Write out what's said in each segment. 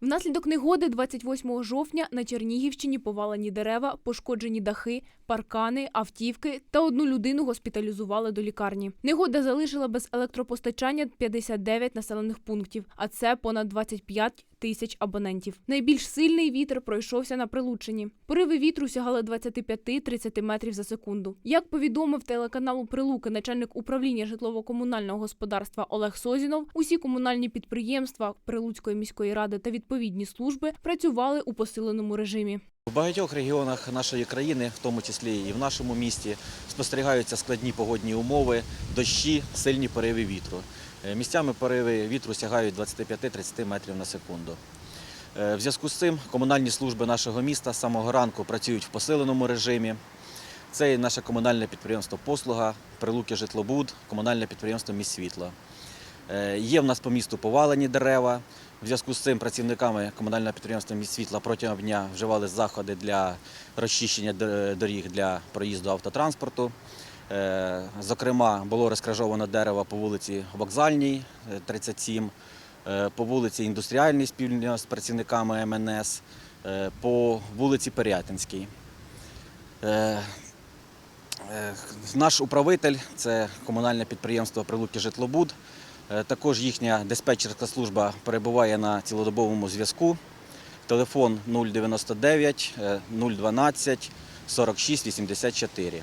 Внаслідок негоди 28 жовтня на Чернігівщині повалені дерева, пошкоджені дахи, паркани, автівки та одну людину госпіталізували до лікарні. Негода залишила без електропостачання 59 населених пунктів, а це понад 25 тисяч абонентів. Найбільш сильний вітер пройшовся на Прилуччині. Пориви вітру сягали 25-30 метрів за секунду. Як повідомив телеканалу Прилуки начальник управління житлово-комунального господарства Олег Созінов, усі комунальні підприємства Прилуцької міської ради та відповідні служби працювали у посиленому режимі. В багатьох регіонах нашої країни, в тому числі і в нашому місті, спостерігаються складні погодні умови, дощі, сильні пориви вітру. Е, Місцями пориви вітру сягають 25-30 метрів на секунду. Е, В зв'язку з цим комунальні служби нашого міста з самого ранку працюють в посиленому режимі. Це і наше комунальне підприємство Послуга, Прилуки Житлобуд, комунальне підприємство Міськсвітло. Е, Є в нас по місту повалені дерева. В зв'язку з цим працівниками комунального підприємства «Міськсвітла» протягом дня вживали заходи для розчищення доріг для проїзду автотранспорту. Е, Зокрема, було розкражовано дерево по вулиці Вокзальній, е, 37, е, по вулиці Індустріальній спільно з працівниками МНС, е, по вулиці Пирятинській. Е, Е, Наш управитель це комунальне підприємство Прилуки Житлобуд. Е, Також їхня диспетчерська служба перебуває на цілодобовому зв'язку. Телефон 099 е, 012 46 84.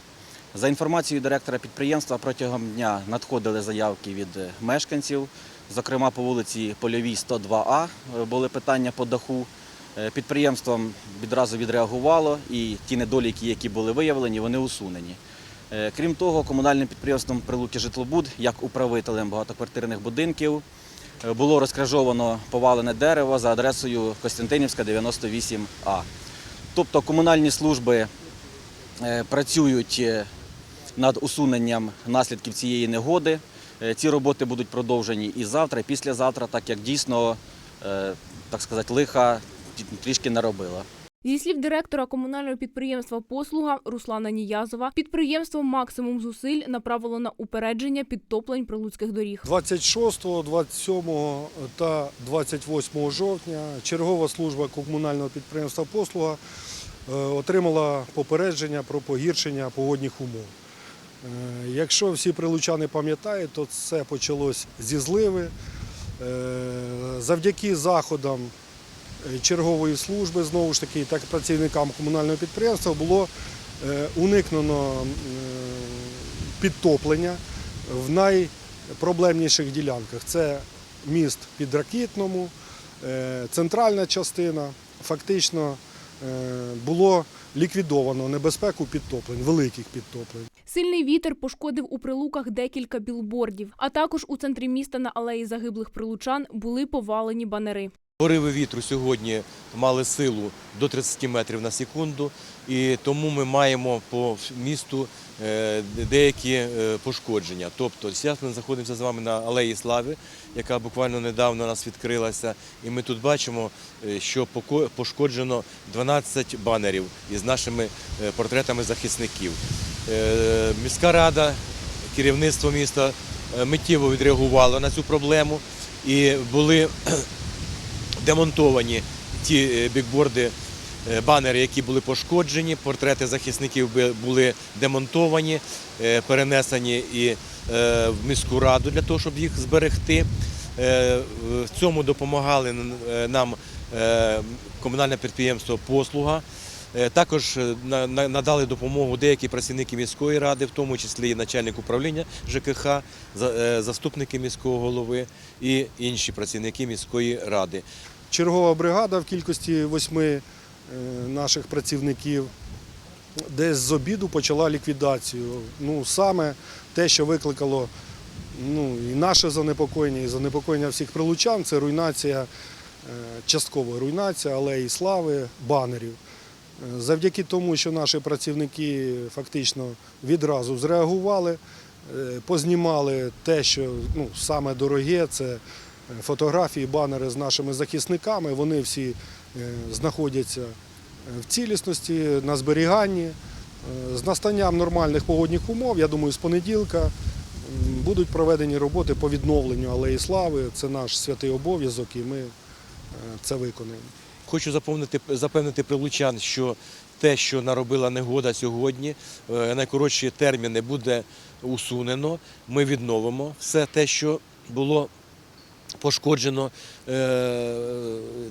За інформацією директора підприємства, протягом дня надходили заявки від е, мешканців. Зокрема, по вулиці Польовій 102А е, були питання по даху. Підприємством відразу відреагувало і ті недоліки, які були виявлені, вони усунені. Е, Крім того, комунальним підприємством Прилуки Житлобуд, як управителем багатоквартирних будинків, е, було розкражовано повалене дерево за адресою Костянтинівська, 98А. Тобто комунальні служби е, працюють над усуненням наслідків цієї негоди. Ці роботи будуть продовжені і завтра, і післязавтра, так як дійсно, так сказати, лиха трішки наробила. Зі слів директора комунального підприємства Послуга Руслана Ніязова, підприємство максимум зусиль направило на упередження підтоплень прилуцьких доріг. 26, 27 та 28 жовтня чергова служба комунального підприємства Послуга е, отримала попередження про погіршення погодних умов. Е, Якщо всі прилучани пам'ятають, то це почалось зі зливи. Е, Завдяки заходам чергової служби, знову ж таки, так працівникам комунального підприємства було е, уникнено е, підтоплення в найпроблемніших ділянках. Це міст під Ракітному, е, центральна частина. Фактично було ліквідовано небезпеку підтоплень, великих підтоплень. Сильний вітер пошкодив у прилуках декілька білбордів, а також у центрі міста на алеї загиблих прилучан були повалені банери. Пориви вітру сьогодні мали силу до 30 метрів на секунду, і тому ми маємо по місту е, деякі е, пошкодження. Тобто зараз ми знаходимося з вами на Алеї Слави, яка буквально недавно у нас відкрилася, і ми тут бачимо, е, що пошкоджено 12 банерів із нашими портретами захисників. Міська рада, керівництво міста миттєво відреагувало на цю проблему і були демонтовані ті е, бікборди, е, банери, які були пошкоджені, портрети захисників були демонтовані, е, перенесені і в міську раду для того, щоб їх зберегти. В цьому допомагали нам комунальне підприємство Послуга. Е, Також е, на- на- надали допомогу деякі працівники міської ради, в тому числі і начальник управління ЖКХ, е, заступники міського голови і інші працівники міської ради. Чергова бригада в кількості восьми наших працівників десь з обіду почала ліквідацію. Ну, саме те, що викликало ну, і наше занепокоєння, і занепокоєння всіх прилучан, це руйнація, часткова руйнація алеї слави, банерів. Завдяки тому, що наші працівники фактично відразу зреагували, е, познімали те, що ну, саме дороге, це фотографії, банери з нашими захисниками. Вони всі е, знаходяться е, в цілісності, на зберіганні. З настанням нормальних погодних умов, я думаю, з понеділка будуть проведені роботи по відновленню алеї слави. Це наш святий обов'язок, і ми це виконаємо. Хочу запевнити, запевнити прилучан, що те, що наробила негода сьогодні, е, найкоротші терміни буде усунено. Ми відновимо все те, що було пошкоджено е,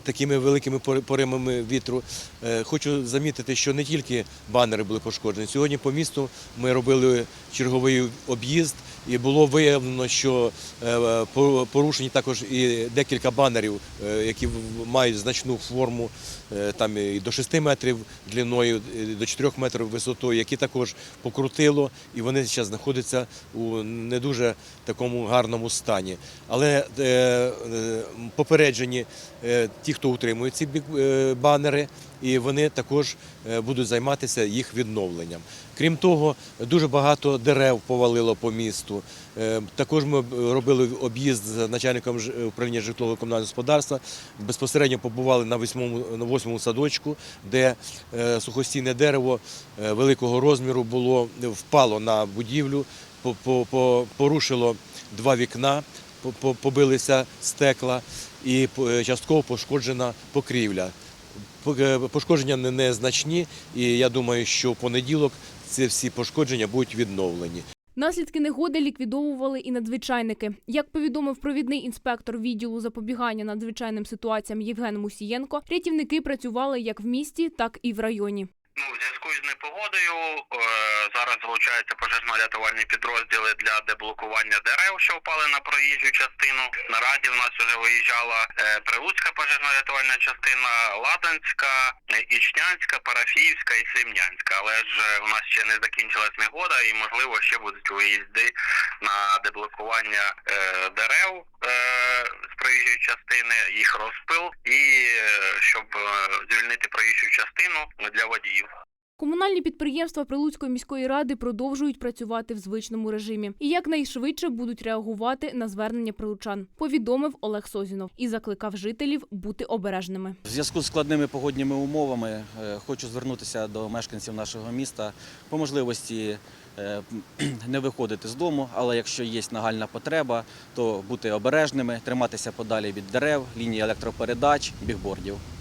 такими великими пори- поримами вітру. Е, хочу замітити, що не тільки банери були пошкоджені. Сьогодні по місту ми робили черговий об'їзд, і було виявлено, що е, порушені також і декілька банерів, е, які мають значну форму, е, там і до 6 метрів длиною, і до 4 метрів висотою, які також покрутило, і вони зараз знаходяться у не дуже такому гарному стані. Але е, попереджені е, ті, хто утримує ці е, банери, і вони також е, будуть займатися їх відновленням. Крім того, дуже багато дерев повалило по місту. Е, Також ми робили об'їзд з начальником управління житлового комунального господарства. Безпосередньо побували на восьмому, садочку, де е, сухостійне дерево е, великого розміру було впало на будівлю, по- по- по- порушило два вікна, побилися стекла і е, частково пошкоджена покрівля. Е, Пошкодження незначні, і я думаю, що в понеділок ці всі пошкодження будуть відновлені. Наслідки негоди ліквідовували і надзвичайники. Як повідомив провідний інспектор відділу запобігання надзвичайним ситуаціям Євген Мусієнко, рятівники працювали як в місті, так і в районі. Ну, в зв'язку з непогодою е, зараз залучаються пожежно-рятувальні підрозділи для деблокування дерев, що впали на проїжджу частину. Наразі в нас вже виїжджала е, Прилуцька пожежно-рятувальна частина, Ладанська, е, Ічнянська, Парафіївська і Симнянська. Але ж е, у нас ще не закінчилась негода, і можливо ще будуть виїзди на деблокування е, дерев е, проїжджої частини, їх розпил, і е, щоб е, звільнити проїжджу частину для водіїв. Комунальні підприємства Прилуцької міської ради продовжують працювати в звичному режимі і якнайшвидше будуть реагувати на звернення прилучан, повідомив Олег Созінов і закликав жителів бути обережними. В зв'язку з складними погодніми умовами е, хочу звернутися до мешканців нашого міста по можливості е, не виходити з дому, але якщо є нагальна потреба, то бути обережними, триматися подалі від дерев, лінії електропередач, бігбордів.